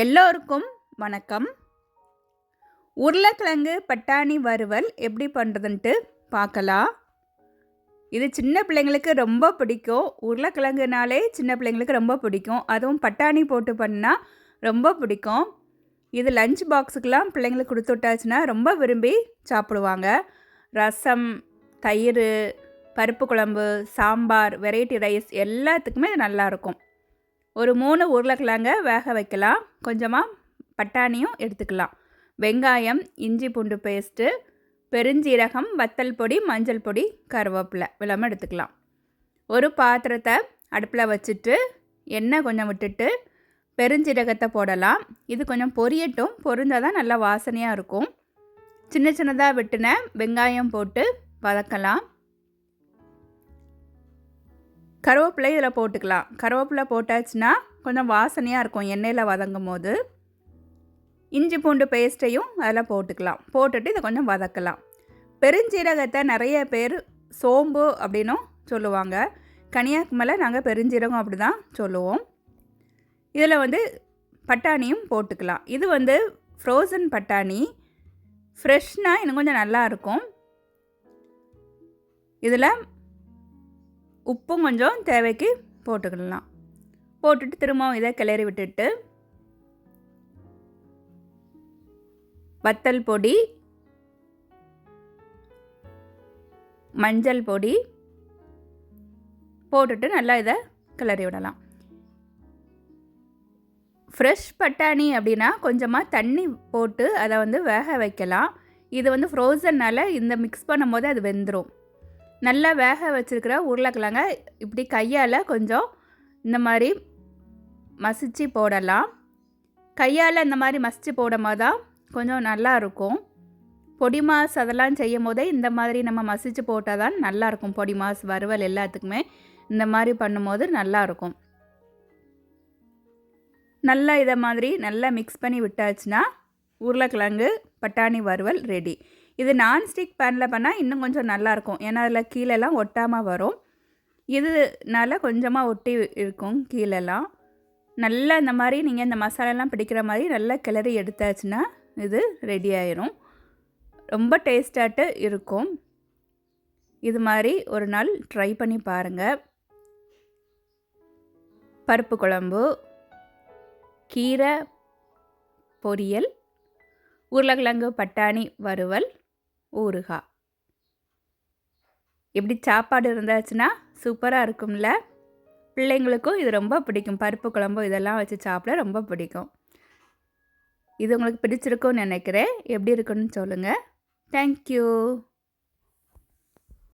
எல்லோருக்கும் வணக்கம். உருளைக்கிழங்கு பட்டாணி வறுவல் எப்படி பண்ணுறதுன்ட்டு பார்க்கலாம். இது சின்ன பிள்ளைங்களுக்கு ரொம்ப பிடிக்கும். உருளைக்கிழங்குனாலே சின்ன பிள்ளைங்களுக்கு ரொம்ப பிடிக்கும். அதுவும் பட்டாணி போட்டு பண்ணால் ரொம்ப பிடிக்கும். இது லஞ்ச் பாக்ஸுக்கெலாம் பிள்ளைங்களுக்கு கொடுத்து விட்டாச்சுன்னா ரொம்ப விரும்பி சாப்பிடுவாங்க. ரசம் தயிர் பருப்பு குழம்பு சாம்பார் வெரைட்டி ரைஸ் எல்லாத்துக்குமே இது நல்லாயிருக்கும் ஒரு மூணு உருளைக்கிழங்க வேக வைக்கலாம். கொஞ்சமாக பட்டாணியும் எடுத்துக்கலாம். வெங்காயம் இஞ்சி பூண்டு பேஸ்ட்டு பெருஞ்சீரகம் வத்தல் பொடி மஞ்சள் பொடி கருவேப்பிலை விளாமல் எடுத்துக்கலாம். ஒரு பாத்திரத்தை அடுப்பில் வச்சுட்டு எண்ணெய் கொஞ்சம் விட்டுட்டு பெருஞ்சீரகத்தை போடலாம். இது கொஞ்சம் பொரியட்டும். பொரிஞ்சால் தான் நல்லா வாசனையாக இருக்கும். சின்ன சின்னதாக விட்டுன வெங்காயம் போட்டு வதக்கலாம். கருவேப்பிலை இதில் போட்டுக்கலாம். கருவேப்பிலை போட்டாச்சுன்னா கொஞ்சம் வாசனையாக இருக்கும் எண்ணெயில் வதங்கும் போது இஞ்சி பூண்டு பேஸ்ட்டையும் அதில் போட்டுக்கலாம். போட்டுட்டு இதை கொஞ்சம் வதக்கலாம். பெருஞ்சீரகத்தை நிறைய பேர் சோம்பு அப்படின்னும் சொல்லுவாங்க. கன்னியாகுமரியில் நாங்கள் பெருஞ்சீரகம் அப்படி தான் சொல்லுவோம். இதில் வந்து பட்டாணியும் போட்டுக்கலாம். இது வந்து ஃப்ரோசன் பட்டாணி. ஃப்ரெஷ்னால் இன்னும் கொஞ்சம் நல்லாயிருக்கும் இதில் உப்பும் கொஞ்சம் தேவைக்கு போட்டுக்கிடலாம் போட்டுட்டு திரும்பவும் இதை கிளறி விட்டுட்டு வத்தல் பொடி மஞ்சள் பொடி போட்டுட்டு நல்லா இதை கிளறி விடலாம். ஃப்ரெஷ் பட்டாணி அப்படின்னா கொஞ்சமாக தண்ணி போட்டு அதை வந்து வேக வைக்கலாம். இது வந்து ஃப்ரோசன்னால் இந்த மிக்ஸ் பண்ணும்போது அது வெந்துடும் நல்லா வேக வச்சுருக்கிற உருளைக்கிழங்க இப்படி கையால் கொஞ்சம் இந்த மாதிரி மசிச்சு போடலாம். கையால் இந்த மாதிரி மசிச்சு போடும் போது தான் கொஞ்சம் நல்லா இருக்கும். பொடி மாஸ் அதெல்லாம் செய்யும் போதே இந்த மாதிரி நம்ம மசிச்சு போட்டால் தான் நல்லாயிருக்கும் பொடி மாஸ் வறுவல் எல்லாத்துக்குமே இந்த மாதிரி பண்ணும்போது நல்லாயிருக்கும் நல்லா இதை மாதிரி நல்லா மிக்ஸ் பண்ணி விட்டாச்சுன்னா உருளைக்கிழங்கு பட்டாணி வறுவல் ரெடி இது நான்ஸ்டிக் பேனில் பண்ணால் இன்னும் கொஞ்சம் நல்லாயிருக்கும் ஏன்னா அதில் கீழெல்லாம் ஒட்டாமல் வரும். இதுனால கொஞ்சமாக ஒட்டி இருக்கும் கீழெல்லாம். நல்லா இந்த மாதிரி நீங்கள் இந்த மசாலாலாம் பிடிக்கிற மாதிரி நல்லா கிளறி எடுத்தாச்சுன்னா இது ரெடி ஆயிரும். ரொம்ப டேஸ்டாட்டு இருக்கும். இது மாதிரி ஒரு நாள் ட்ரை பண்ணி பாருங்கள் பருப்பு குழம்பு கீரை பொரியல் உருளைக்கிழங்கு பட்டாணி வறுவல் ஊறுகாய் இப்படி சாப்பாடு இருந்தாச்சுன்னா சூப்பராக இருக்கும்ல? பிள்ளைங்களுக்கும் இது ரொம்ப பிடிக்கும். பருப்பு குழம்பு இதெல்லாம் வச்சு சாப்பிட ரொம்ப பிடிக்கும். இது உங்களுக்கு பிடிச்சிருக்கும்னு நினைக்கிறேன். எப்படி இருக்குன்னு சொல்லுங்கள் தேங்க்யூ